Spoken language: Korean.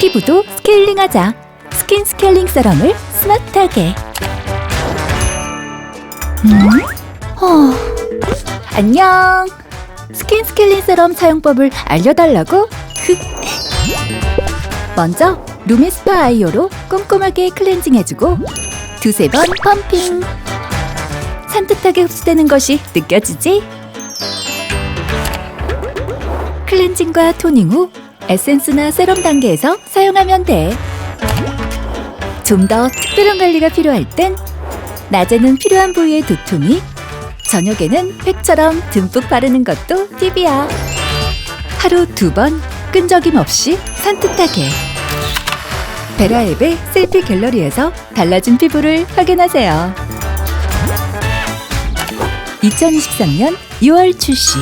피부도 스케일링하자. 스킨 스케일링 세럼을 스마트하게. 음? 어. 안녕. 스킨 스케일링 세럼 사용법을 알려달라고? 흑. 먼저 루미스파 아이오로 꼼꼼하게 클렌징 해주고 두세 번 펌핑. 산뜻하게 흡수되는 것이 느껴지지? 클렌징과 토닝 후 에센스나 세럼 단계에서 사용하면 돼. 좀 더 특별한 관리가 필요할 땐 낮에는 필요한 부위의 두툼이, 저녁에는 팩처럼 듬뿍 바르는 것도 팁이야. 하루 두 번 끈적임 없이 산뜻하게. 베라 앱의 셀피 갤러리에서 달라진 피부를 확인하세요. 2023년 6월 출시.